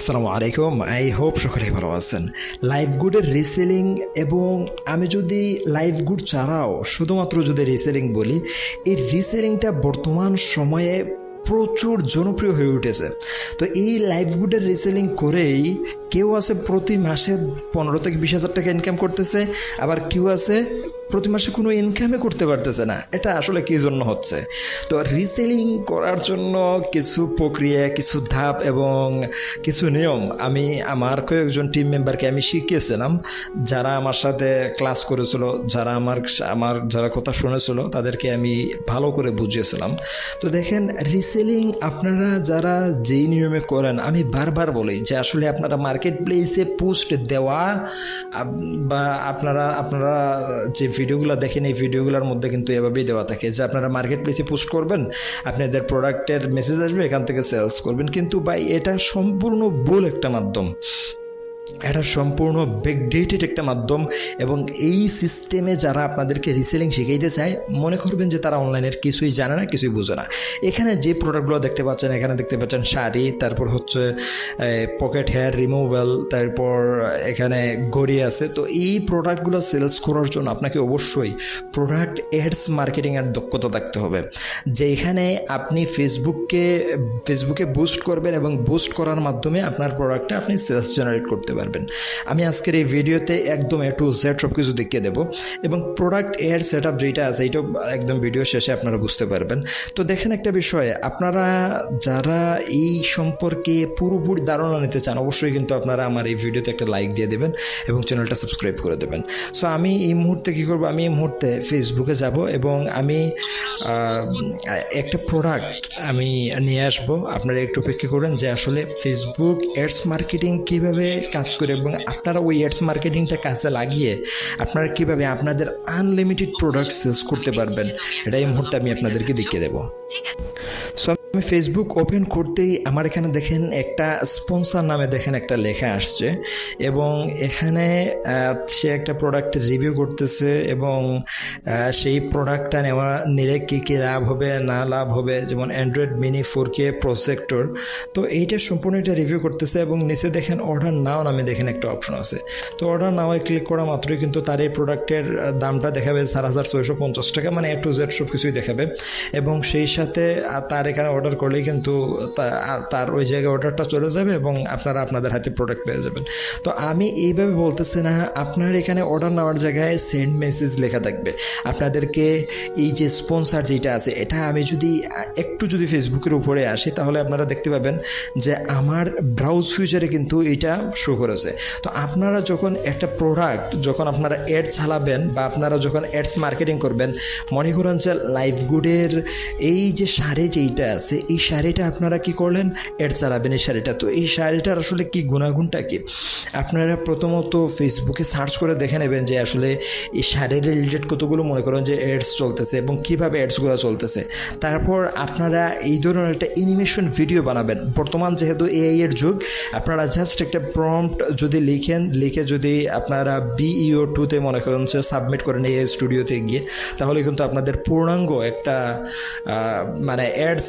আসসালামু আলাইকুম। I hope সকলেই ভালো আছেন। লাইভ গুডের রিসেলিং এবং আমি যদি লাইভ গুড ছাড়াও শুধুমাত্র যদি রিসেলিং বলি, এই রিসেলিংটা বর্তমান সময়ে প্রচুর জনপ্রিয় হয়ে উঠেছে। তো এই লাইভ গুডের রিসেলিং করেই কেউ আছে প্রতি মাসে পনেরো থেকে বিশ হাজার টাকা ইনকাম করতেছে, আবার কেউ আছে প্রতি মাসে কোনো ইনকামে করতে পারতেছে না। এটা আসলে কী জন্য হচ্ছে? তো রিসেলিং করার জন্য কিছু প্রক্রিয়া, কিছু ধাপ এবং কিছু নিয়ম আমি, আমার কয়েকজন টিম মেম্বারকে আমি শিখিয়েছিলাম। যারা আমার সাথে ক্লাস করেছিল, যারা আমার আমার যারা কথা শুনেছিল, তাদেরকে আমি ভালো করে বুঝিয়েছিলাম। তো দেখেন রিসেলিং আপনারা যারা যেই নিয়মে করেন, আমি বারবার বলি যে আসলে আপনারা মার্কেট প্লেসে পোস্ট দেওয়া বা আপনারা আপনারা যে ভিডিওগুলো দেখেন, এই ভিডিওগুলোর মধ্যে কিন্তু এভাবেই দেওয়া থাকে যে আপনারা মার্কেট প্লেসে পোস্ট করবেন, আপনাদের প্রোডাক্টের মেসেজ আসবে, এখান থেকে সেলস করবেন। কিন্তু ভাই, এটা সম্পূর্ণ ভুল একটা মাধ্যম। এটা সম্পূর্ণ ব্যাকডেটেড একটা মাধ্যম এবং এই সিস্টেমে যারা আপনাদেরকে রিসেলিং শিখাইতে চায়, মনে করবেন যে তারা অনলাইনের কিছুই জানে না, কিছুই বোঝে না। এখানে যে প্রোডাক্টগুলো দেখতে পাচ্ছেন, এখানে দেখতে পাচ্ছেন শাড়ি, তারপর হচ্ছে পকেট হেয়ার রিমুভাল তারপর এখানে ঘড়ি আছে। তো এই প্রোডাক্টগুলো সেলস করার জন্য আপনাকে অবশ্যই প্রোডাক্ট এডস মার্কেটিংয়ের দক্ষতা থাকতে হবে। যেখানে আপনি ফেসবুককে ফেসবুকে বুস্ট করবেন এবং বুস্ট করার মাধ্যমে আপনার প্রোডাক্টটা আপনি সেলস জেনারেট করতে পারবেন। আমি আজকের এই ভিডিওতে একদম এ টু জেড সব কিছু দেখিয়ে দেবো এবং প্রোডাক্টের সেট আপ যেটা আছে এইটাও একদম ভিডিও শেষে আপনারা বুঝতে পারবেন। তো দেখেন একটা বিষয়, আপনারা যারা এই সম্পর্কে পুরোপুরি ধারণা নিতে চান, অবশ্যই কিন্তু আপনারা আমার এই ভিডিওতে একটা লাইক দিয়ে দেবেন এবং চ্যানেলটা সাবস্ক্রাইব করে দেবেন। সো আমি এই মুহূর্তে কী করব, আমি এই মুহূর্তে ফেসবুকে যাব এবং আমি একটা প্রোডাক্ট আমি নিয়ে আসব। আপনারা একটু অপেক্ষা করেন যে আসলে ফেসবুক অ্যাডস মার্কেটিং কীভাবে কাজ করে এবং আপনারা ওই অ্যাডস মার্কেটিংটা কাজে লাগিয়ে আপনারা কীভাবে আপনাদের আনলিমিটেড প্রোডাক্ট সেলস করতে পারবেন এটা এই মুহূর্তে আমি আপনাদেরকে দেখিয়ে দেবো। সো আমি ফেসবুক ওপেন করতেই আমার এখানে দেখেন একটা স্পন্সর নামে দেখেন একটা লেখা আসছে এবং এখানে সে একটা প্রোডাক্টের রিভিউ করতেছে এবং সেই প্রোডাক্টটা নেওয়া নিলে কী কী লাভ হবে, না লাভ হবে, যেমন অ্যান্ড্রয়েড মিনি ফোর কে প্রসেক্টর। তো এইটা সম্পূর্ণ এটা রিভিউ করতেছে এবং নিচে দেখেন অর্ডার নাও নামে দেখেন একটা অপশন আছে। তো অর্ডার নাও ক্লিক করা মাত্রই কিন্তু তার এই প্রোডাক্টের দামটা দেখাবে চার হাজার ছয়শো পঞ্চাশ টাকা মানে এ টু জেড সব কিছুই দেখাবে। এবং সেই সাথে তার এখানে অর্ডার করলেই কিন্তু তার ওই জায়গায় অর্ডারটা চলে যাবে এবং আপনারা আপনাদের হাতে প্রোডাক্ট পেয়ে যাবেন। তো আমি এইভাবে বলতেছি না, আপনার এখানে অর্ডার নেওয়ার জায়গায় সেন্ড মেসেজ লেখা থাকবে। আপনাদেরকে এই যে স্পন্সার যেটা আছে, এটা আমি যদি, একটু যদি ফেসবুকের উপরে আসি, তাহলে আপনারা দেখতে পাবেন যে আমার ব্রাউজ ফিউচারে কিন্তু এটা শো করেছে। তো আপনারা যখন একটা প্রোডাক্ট যখন আপনারা অ্যাড চালাবেন বা আপনারা যখন অ্যাডস মার্কেটিং করবেন মনে করেন যে লাইফ গুডের এই যে সারে যেইটা আছে এই শাড়িটা আপনারা কি করলেন? অ্যাড চালাবেন এই শাড়িটা। তো এই শাড়িটার আসলে কি গুণাগুণটা কি? আপনারা প্রথমত ফেসবুকে সার্চ করে দেখে নেবেন যে আসলে এই শাড়ির রিলেটেড কতগুলো মনে করেন যে অ্যাডস চলতেছে এবং কীভাবে অ্যাডসগুলো চলতেছে। তারপর আপনারা এই ধরনের একটা অ্যানিমেশন ভিডিও বানাবেন। বর্তমান যেহেতু এআই এর যুগ, আপনারা জাস্ট একটা প্রম্পট যদি লিখেন, লিখে যদি আপনারা বিইও টুতে মনে করেন যে সাবমিট করেন এই স্টুডিওতে গিয়ে, তাহলে কিন্তু আপনাদের পূর্ণাঙ্গ একটা মানে অ্যাডস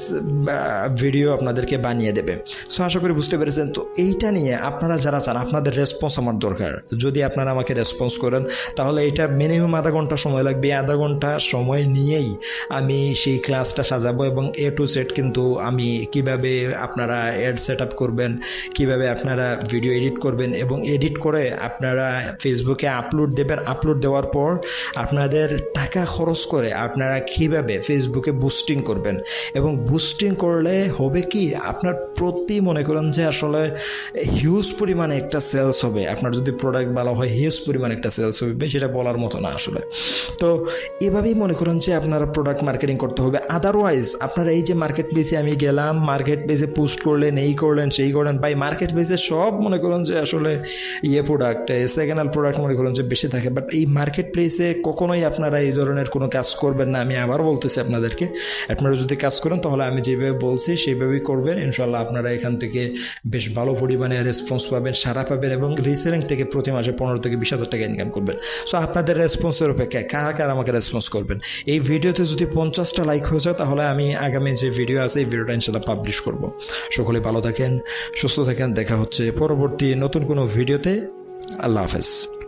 ভিডিও আপনাদেরকে বানিয়ে দেবে। সো আশা করি বুঝতে পেরেছেন। তো এইটা নিয়ে আপনারা যারা চান, আপনাদের রেসপন্স আমার দরকার। যদি আপনারা আমাকে রেসপন্স করেন, তাহলে এটা মিনিমাম আধা ঘণ্টা সময় লাগবে। আধা ঘণ্টা সময় নিয়েই আমি সেই ক্লাসটা সাজাবো এবং এ টু সেট কিন্তু আমি কীভাবে আপনারা অ্যাড সেট আপ করবেন, কীভাবে আপনারা ভিডিও এডিট করবেন এবং এডিট করে আপনারা ফেসবুকে আপলোড দেবেন। আপলোড দেওয়ার পর আপনাদের টাকা খরচ করে আপনারা কীভাবে ফেসবুকে বুস্টিং করবেন এবং বুস্টিং করলে হবে কি? আপনার প্রতি মনে করেন যে আসলে হিউজ পরিমাণে একটা সেলস হবে। আপনার যদি প্রোডাক্ট ভালো হয় হিউজ পরিমাণে একটা সেলস হবে। সেটা বলার মতো না আসলে। তো এভাবেই মনে করেন যে আপনারা প্রোডাক্ট মার্কেটিং করতে হবে। আদারওয়াইজ আপনারা এই যে মার্কেট প্লেসে আমি গেলাম মার্কেট প্লেসে পোস্ট করলেন, এই করলেন, সেই করলেন, ভাই মার্কেট প্লেসে সব মনে করেন যে আসলে ইয়ে প্রোডাক্ট সেকেন্ড হ্যান্ড প্রোডাক্ট মনে করেন যে বেশি থাকে। বাট এই মার্কেট প্লেসে কখনোই আপনারা এই ধরনের কোনো কাজ করবেন না। আমি আবার বলতেছি আপনাদেরকে, আপনারা যদি কাজ করেন, তাহলে আমি যে যেভাবে বলছি সেইভাবেই করবেন। ইনশাল্লাহ আপনারা এখান থেকে বেশ ভালো পরিমাণে রেসপন্স পাবেন সারা পাবেন এবং রিসেলিং থেকে প্রতি মাসে পনেরো থেকে বিশ হাজার টাকা ইনকাম করবেন। সো আপনাদের রেসপন্সের অপেক্ষায় কারা কারা আমাকে রেসপন্স করবেন? এই ভিডিওতে যদি পঞ্চাশটা লাইক হয়ে যায়, তাহলে আমি আগামী যে ভিডিও আছে, এই ভিডিওটা ইনশাল্লাহ পাবলিশ করব। সকলে ভালো থাকেন, সুস্থ থাকেন, দেখা হচ্ছে পরবর্তী নতুন কোনো ভিডিওতে আল্লাহ হাফেজ।